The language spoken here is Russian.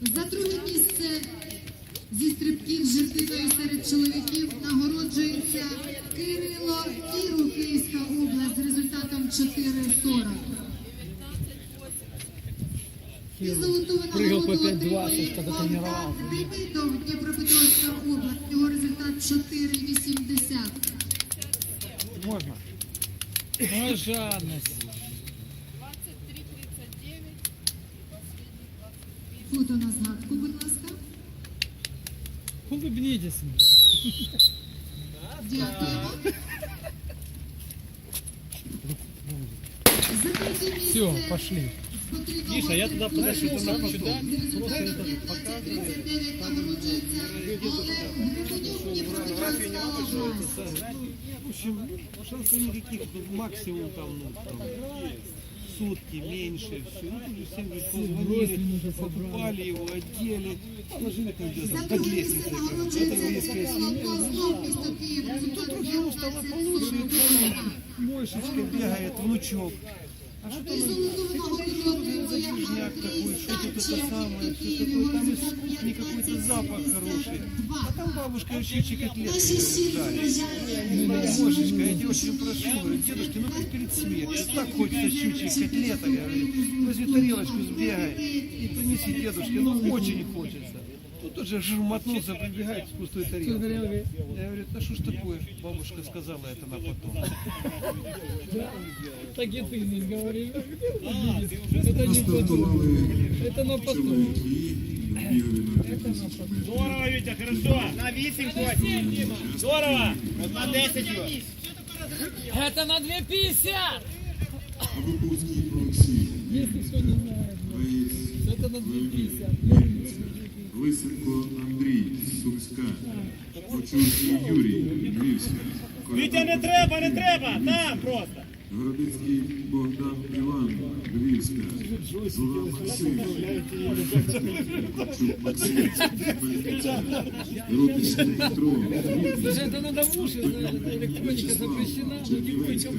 За друге місце зі стрибків з серед чоловіків нагороджується Кирило Кіру, Київська область з результатом 4,40. І золоту нагороду отримує Богдан. Демидов, Дніпропетровська область. Його результат 4,80. Можно? Моя Фото на згадку, будь ласка. Улыбнитесь. Дякуємо. За третє місце Все, пошли. Миша, я туда подальше, это на Просто это показывает. Нагороджується Олег Григорюк, Дніпропетровська область. В общем, шансов никаких, ну, максимум там, ну, там, сутки, меньше, все. Ну, тут же всем говорит, позвонили, покупали его, одели, положили там где-то За под друге місце лестницей. Это нагороджується еврейская Микола семья. Козлов, місто Київ, результат 15,40. Мойшечка бегает, внучок. А что там І золоту нагороду отримує загружняк такой, что тут это Андрій самое, Станченко, все Київ, такое, там и результат вкусный какой-то запах хороший. 15,72. А там бабушка еще котлеты Наші щирі жарит. побажання. Мошечка, я тебя очень прошу, говорю, дедушки, ну как перед смертью, так хочется щучьей котлета, я говорю, возьми тарелочку, сбегай и принеси дедушке, ну очень хочется. Тут тут же мотнулся, прибегает с пустой тарелкой. Я говорю, да что ж такое? Бабушка сказала это на потом. Так и ты не говори. Это не потом. Стартували Это на потом. чоловіки і бігали на 3000 метрів. Здорово, Вітя, хорошо. На 8 хватить. Здорово. От на 10 його. Это на 250. Абакутський Олексій, Если кто не знает. боєць Это на 250. Лисенко Андрій, Сумська, Почуйський Юрій, Львівська, Вітя, не треба, не треба. Там просто. Городицький Богдан Іван, Львівська, Жура Максим, Чук Максим, Ротичний Петро, Слушай, это надо в уши, знать, это электроника запрещена. Ну, не Чернівецька,